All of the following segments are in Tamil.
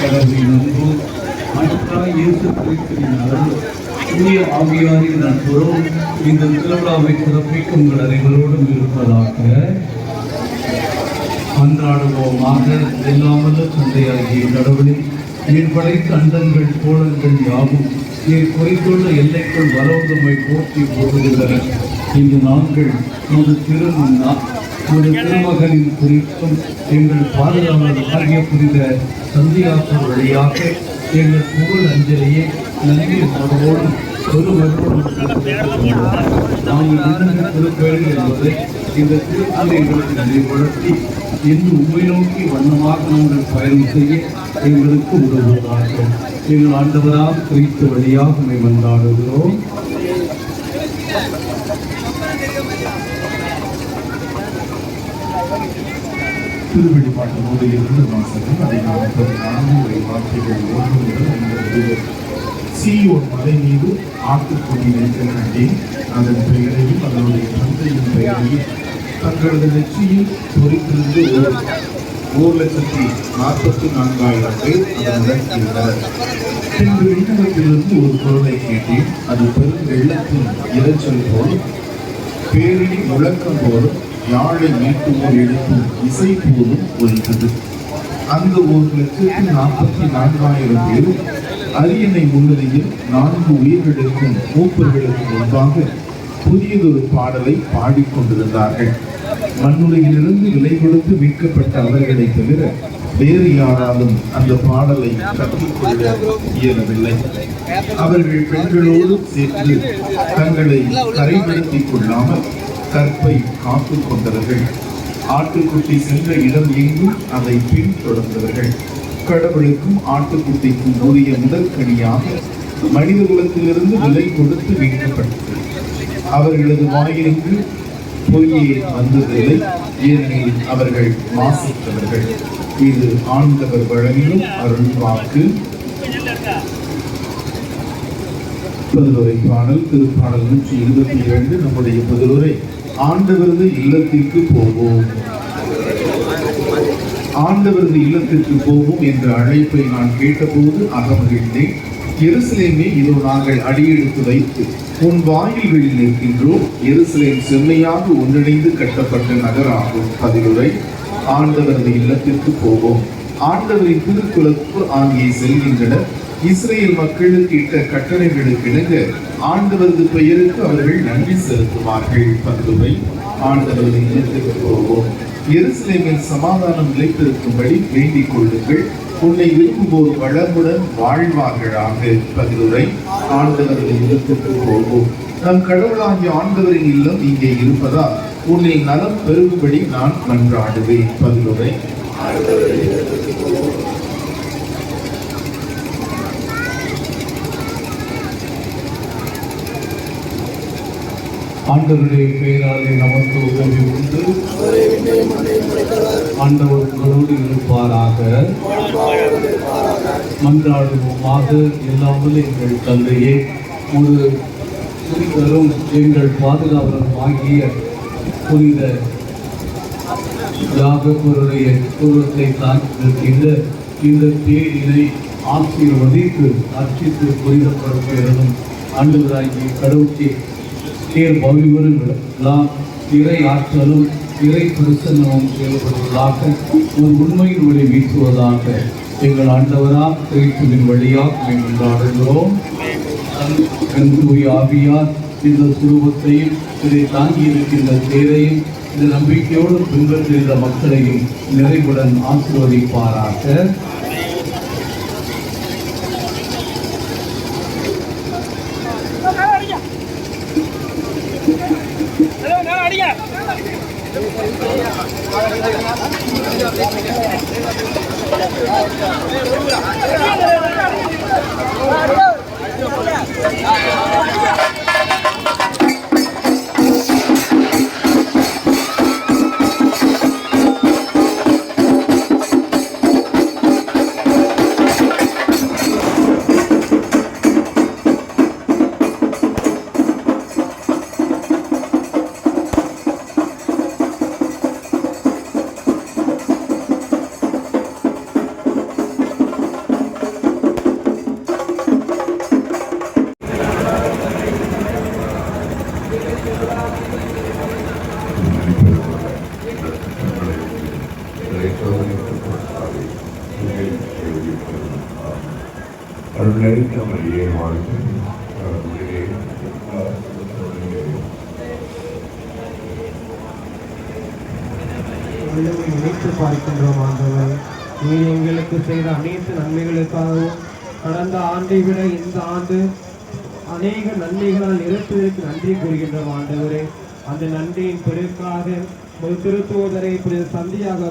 கடவுளின் அன்பு அன்றாய் இயேசு கிறிஸ்துவின் அருள் தூய ஆவியாரின் நட்புறவும் இந்த திருவிழாவை சிறப்பிக்கும் உங்கள் அனைவரோடும் இருப்பதாக அன்றாடுவோமாக இல்லாமல் தந்தையாகிய கடவுளே நீர் படைத்த அண்டங்கள் கோலங்கள் யாவும் நீர் குறித்துள்ள எல்லைக்குள் வரவுதமை போற்றி போடுகின்றன இந்த நாட்கள் நமது திரு நமது திருமகனின் குறித்தும் எங்கள் பாதுகாவலர் ஆகிய புரித சந்தியாசர் வழியாக எங்கள் புகழ் அஞ்சலியை நன்றி மனவோடு நாங்கள் திருப்பேர்கள் என்பதை இந்த திருப்பதி எங்களுக்கு நினைவுபடுத்தி இன்று உண்மை நோக்கி வண்ணமாக நாங்கள் பயணம் செய்ய எங்களுக்கு உதவுவதாக எங்கள் ஆண்டவராக கிறிஸ்து வழியாக உண்மை திருவெளிப்பாட்டு நூலில் இருந்து வாசகம் அதை நாற்பது நான்கு உரை வார்த்தைகள் ஒன்று முதல் ஐம்பது சீயோன் மலை மீது ஆட்டுக்குடி வைக்க கண்டேன் அதன் பெயரையும் அதனுடைய தந்தையின் பெயரையும் தங்களது நெற்றியில் பொறித்திருந்து ஒரு ஓர் லட்சத்தி நாற்பத்தி நான்காயிரம் பேர் அதனுடன் இருந்தனர் பின்பு விண்ணகத்திலிருந்து ஒரு குரலை கேட்டேன் அது பெரும் வெள்ளத்தின் இரைச்சல் போல் பேரிடி முழக்கம் போலும் யாழை மீட்டுவோர் எழுப்பும் இசை போலும் ஒழித்தது அந்த ஒரு லட்சத்தி நாற்பத்தி நான்காயிரம் பேரும் அரியணை முன்னிலையில் நான்கு உயிர்களுக்கும் மூப்பர்களுக்கு முன்பாக புதியதொரு பாடலை பாடிக்கொண்டிருந்தார்கள். மண்ணுலகிலிருந்து விலை கொடுத்து மீட்கப்பட்ட அவர்களை தவிர வேறு யாராலும் அந்த பாடலை கற்றுக்கொள்ள இயலவில்லை. அவர்கள் பெண்களோடு சேர்ந்து தங்களை கரைப்படுத்திக் கொள்ளாமல் கற்பை காத்துக் கொண்டவர்கள். ஆட்டுக்குட்டி சென்ற இடம் எங்கும் அதை பின்தொடர்ந்தவர்கள். கடவுளுக்கும் ஆட்டுக்குட்டிக்கும் உரிய முதற்கனியாக மனித குலத்திலிருந்து விலை கொடுத்து மீட்கப்பட்டது அவர்களது வாயிலுக்கு பொய்யே வந்ததில்லை ஏனெனில் அவர்கள் வாசித்தவர்கள். இது ஆண்டவர் வழங்கியும் அருள் வாக்கு பதிலுரை பாடல் திருப்பாடல் நூற்றி இருபத்தி இரண்டு நம்முடைய பதிலுரை. ஆண்டவரது இல்லத்திற்கு போவோம். ஆண்டவரது இல்லத்திற்கு போவோம் என்ற அழைப்பை நான் கேட்டபோது அகமகிழ்ந்தேன். எருசலேமே இதோ நாங்கள் அடியெடுத்து வைத்து உன் வாயில்களில் நிற்கின்றோம். எருசலேம் செம்மையாக ஒன்றிணைந்து கட்டப்பட்ட நகராகும். பதிலுரை ஆண்டவரது இல்லத்திற்கு போவோம். ஆண்டவரின் திருக்குலப்பு ஆகிய செல்கின்றனர். இஸ்ரேல் மக்களுக்கு இட்ட கட்டளைகளுக்கு இணங்க ஆண்டவரது பெயருக்கு அவர்கள் நன்றி செலுத்துவார்கள். பதிலுரை ஆண்டவரது இல்லத்திற்கு போவோம். எருசலேமில் சமாதானம் நிலைத்திருக்கும்படி வேண்டிக் கொள்ளுங்கள். உன்னை விரும்புவோர் வளமுடன் வாழ்வார்களாக. பதிலுரை ஆண்டவரது இல்லத்திற்கு போவோம். நம் கடவுளாகிய ஆண்டவரின் இல்லம் இங்கே இருப்பதால் உன்னை நலம் பெருகும்படி நான் மன்றாடுவேன். பதிலுரை ஆண்டவருடைய பெயராலே நமக்கு உதவி உண்டு. ஆண்டவர் உங்களோடு இருப்பாராக. மன்றாடுவோமாக. இல்லாமல் எங்கள் தந்தையே ஒரு புரிதரும் எங்கள் பாதுகாவலர் ஆகிய புனித யாகப்பருடைய குருவத்தை தாக்கி நிற்கின்ற இந்த தேரினை ஆசீர்வதித்து அர்ச்சித்து புனிதப்படுத்துகிறதும் ஆண்டவராகிய கடவுளுக்கு தேர் பவிவரும் எல்லாம் இறை ஆற்றலும் இறை பிரசன்னமும் செயல்படுவதாக ஒரு உண்மையின் ஒளி வீசுவதாக எங்கள் ஆண்டவராக கிறிஸ்துவின் வழியாக நாங்கள் ஆடுகிறோம் என் ஆவியார் இந்த சுரூபத்தையும் இதை தாங்கி இருக்கின்ற தேரையும் இந்த நம்பிக்கையோடு பின்பற்றுகின்ற மக்களையும் நிறைவுடன் ஆசீர்வதிப்பாராக. Thank you. எங்களை சோதனைக்கு கொடுத்தாலே அருள்நிறைந்த மரியே வாழ்த்து கடவுளே நினைத்து பார்க்கின்றோம் ஆண்டவர் நீர் எங்களுக்கு செய்த அனைத்து நன்மைகளுக்காகவும் கடந்த ஆண்டை விட இந்த ஆண்டு அநேக நன்மைகளால் நிரப்புவதற்கு நன்றி கூறுகின்றோம் ஆண்டவரே. அந்த நன்றியின் பெருக்காக ஒரு திருத்தூதரை இப்படி சந்தியாக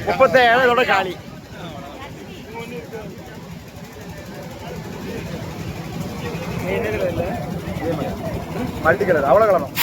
முப்பத்தேழு இதோட காலி மல்டி கலர் அவ்வளோ கலரும்